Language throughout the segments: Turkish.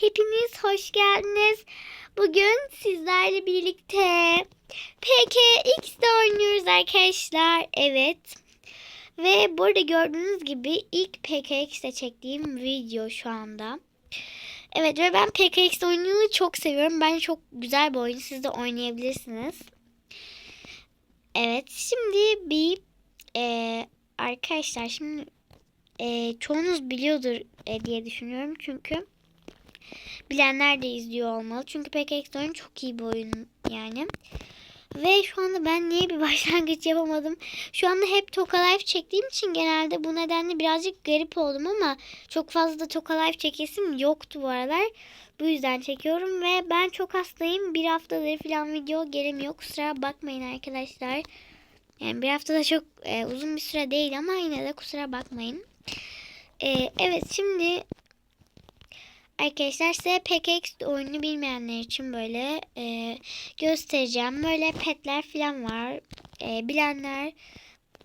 Hepiniz hoş geldiniz. Bugün sizlerle birlikte PKX'de oynuyoruz arkadaşlar. Evet. Ve burada gördüğünüz gibi ilk PKX'de çektiğim video şu anda. Evet ve ben PKX oyununu çok seviyorum. Bence çok güzel bir oyun. Siz de oynayabilirsiniz. Evet şimdi bir e, arkadaşlar şimdi e, çoğunuz biliyordur e, diye düşünüyorum. Çünkü bilenler de izliyor olmalı. Çünkü PKX oyun çok iyi bir oyun yani. Ve şu anda ben niye bir başlangıç yapamadım? Şu anda hep Toka Life çektiğim için genelde bu nedenle birazcık garip oldum ama çok fazla da Toka Life çekesim yoktu bu aralar. Bu yüzden çekiyorum ve ben çok hastayım. Bir haftadır falan video gelemiyor. Kusura bakmayın arkadaşlar. Yani bir haftada çok e, uzun bir süre değil ama yine de kusura bakmayın. E, evet şimdi arkadaşlar size PKX oyunu bilmeyenler için böyle e, göstereceğim. Böyle petler falan var. E, bilenler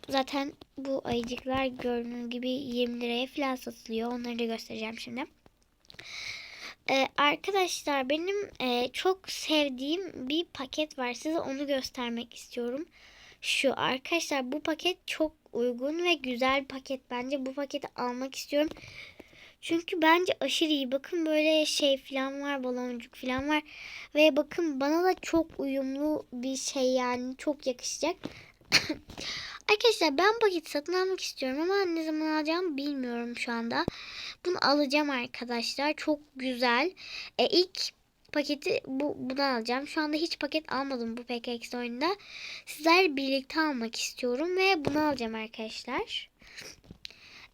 zaten bu ayıcıklar gördüğünüz gibi 20 liraya falan satılıyor. Onları da göstereceğim şimdi. Ee, arkadaşlar benim e, çok sevdiğim bir paket var. Size onu göstermek istiyorum. Şu arkadaşlar bu paket çok uygun ve güzel paket. Bence bu paketi almak istiyorum. Çünkü bence aşırı iyi. Bakın böyle şey falan var. Baloncuk falan var. Ve bakın bana da çok uyumlu bir şey yani. Çok yakışacak. Arkadaşlar ben paketi satın almak istiyorum ama ne zaman alacağımı bilmiyorum şu anda. Bunu alacağım arkadaşlar. Çok güzel. E, ilk paketi bu bundan alacağım. Şu anda hiç paket almadım bu PKX oyunda. Sizlerle birlikte almak istiyorum ve bunu alacağım arkadaşlar.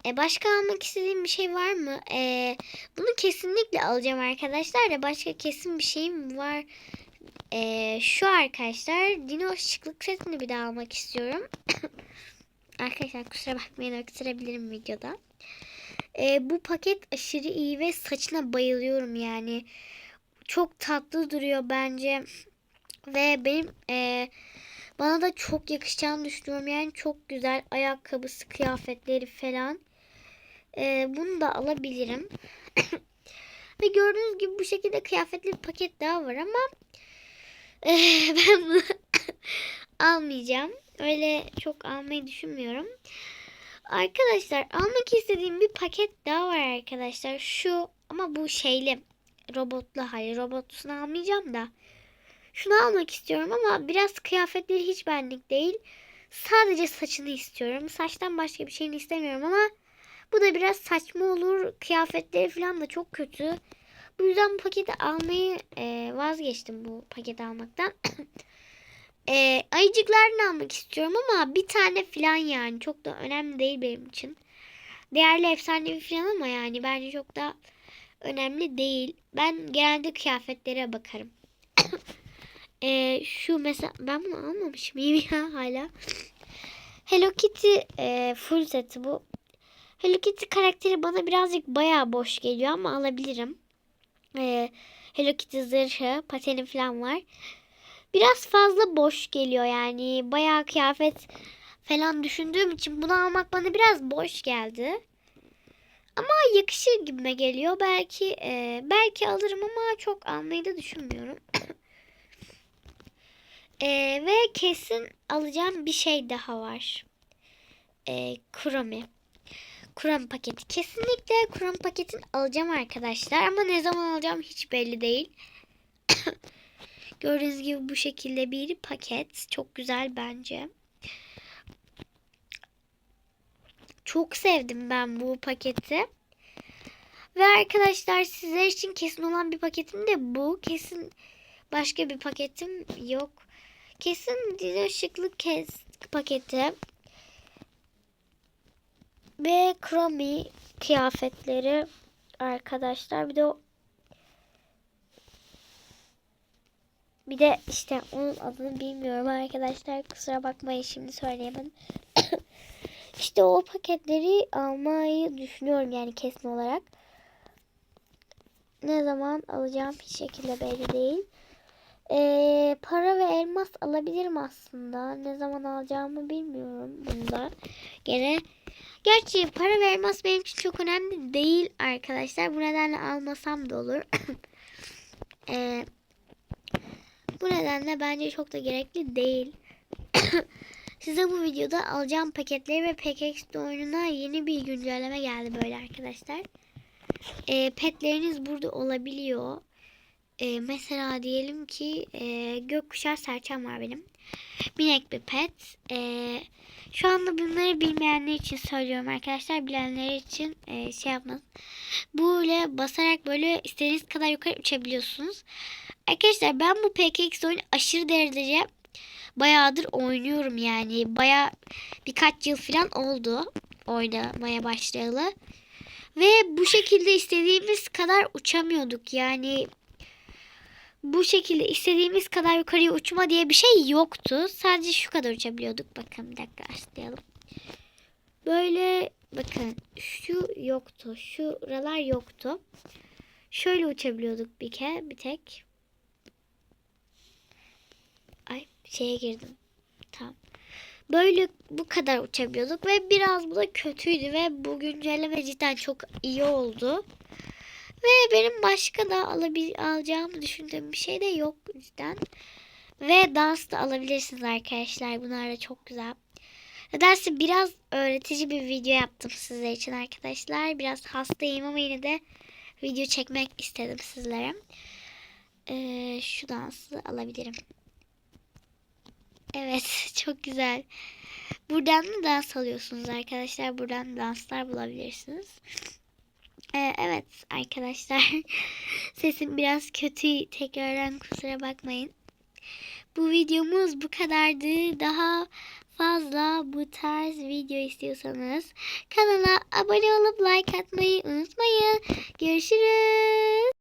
E, başka almak istediğim bir şey var mı? E, bunu kesinlikle alacağım arkadaşlar da başka kesin bir şeyim var. E, şu arkadaşlar Dino şıklık setini bir daha almak istiyorum. arkadaşlar kusura bakmayın öksürebilirim videoda. E, bu paket aşırı iyi ve saçına bayılıyorum yani. Çok tatlı duruyor bence. Ve benim e, bana da çok yakışacağını düşünüyorum. Yani çok güzel ayakkabısı, kıyafetleri falan. E, bunu da alabilirim. ve gördüğünüz gibi bu şekilde kıyafetli bir paket daha var ama e, ben bunu almayacağım. Öyle çok almayı düşünmüyorum. Arkadaşlar almak istediğim bir paket daha var arkadaşlar. Şu ama bu şeyli robotlu hali. Robotlusunu almayacağım da. Şunu almak istiyorum ama biraz kıyafetleri hiç benlik değil. Sadece saçını istiyorum. Saçtan başka bir şeyini istemiyorum ama bu da biraz saçma olur. Kıyafetleri falan da çok kötü. Bu yüzden bu paketi almayı e, vazgeçtim bu paketi almaktan. e, ayıcıklarını almak istiyorum ama bir tane falan yani. Çok da önemli değil benim için. Değerli efsanevi falan ama yani bence çok da önemli değil. Ben genelde kıyafetlere bakarım. e, şu mesela ben bunu almamış mıyım ya hala? Hello Kitty e, full seti bu. Hello Kitty karakteri bana birazcık bayağı boş geliyor ama alabilirim. E, Hello Kitty zırhı, pateni falan var. Biraz fazla boş geliyor yani. Bayağı kıyafet falan düşündüğüm için bunu almak bana biraz boş geldi. Ama yakışır gibime geliyor. Belki e, belki alırım ama çok almayı da düşünmüyorum. e, ve kesin alacağım bir şey daha var. E, Kurami. Kurami paketi. Kesinlikle Kurami paketini alacağım arkadaşlar. Ama ne zaman alacağım hiç belli değil. Gördüğünüz gibi bu şekilde bir paket. Çok güzel bence. Çok sevdim ben bu paketi. Ve arkadaşlar sizler için kesin olan bir paketim de bu. Kesin başka bir paketim yok. Kesin dizi ışıklı kes paketi. Ve Chromie kıyafetleri arkadaşlar. Bir de o Bir de işte onun adını bilmiyorum arkadaşlar. Kusura bakmayın şimdi söyleyemedim. işte o paketleri almayı düşünüyorum yani kesin olarak. Ne zaman alacağım hiç şekilde belli değil. Ee, para ve elmas alabilirim aslında. Ne zaman alacağımı bilmiyorum bunda. Gene Gerçi para ve elmas benim için çok önemli değil arkadaşlar. Bu nedenle almasam da olur. Ee, bu nedenle bence çok da gerekli değil. Size bu videoda alacağım paketleri ve PKXD oyununa yeni bir güncelleme geldi böyle arkadaşlar. Ee, petleriniz burada olabiliyor. Ee, mesela diyelim ki e, gökkuşağı serçem var benim. Minik bir pet. Ee, şu anda bunları bilmeyenler için söylüyorum arkadaşlar. Bilenler için e, şey yapmaz. Böyle basarak böyle istediğiniz kadar yukarı uçabiliyorsunuz. Arkadaşlar ben bu PKX oyunu aşırı derecede bayağıdır oynuyorum yani. Baya birkaç yıl falan oldu oynamaya başlayalı. Ve bu şekilde istediğimiz kadar uçamıyorduk. Yani bu şekilde istediğimiz kadar yukarıya uçma diye bir şey yoktu. Sadece şu kadar uçabiliyorduk. Bakın bir dakika açlayalım. Böyle bakın şu yoktu. Şuralar yoktu. Şöyle uçabiliyorduk bir ke bir tek. Ay şeye girdim. Tamam. Böyle bu kadar uçabiliyorduk ve biraz bu da kötüydü ve bu güncelleme cidden çok iyi oldu. Ve benim başka da alabil alacağımı düşündüğüm bir şey de yok cidden. Ve dans da alabilirsiniz arkadaşlar. Bunlar da çok güzel. Nedense biraz öğretici bir video yaptım sizler için arkadaşlar. Biraz hastayım ama yine de video çekmek istedim sizlere. Ee, şu dansı alabilirim. Evet çok güzel. Buradan da dans alıyorsunuz arkadaşlar. Buradan danslar bulabilirsiniz. Ee, evet arkadaşlar. Sesim biraz kötü. Tekrardan kusura bakmayın. Bu videomuz bu kadardı. Daha fazla bu tarz video istiyorsanız kanala abone olup like atmayı unutmayın. Görüşürüz.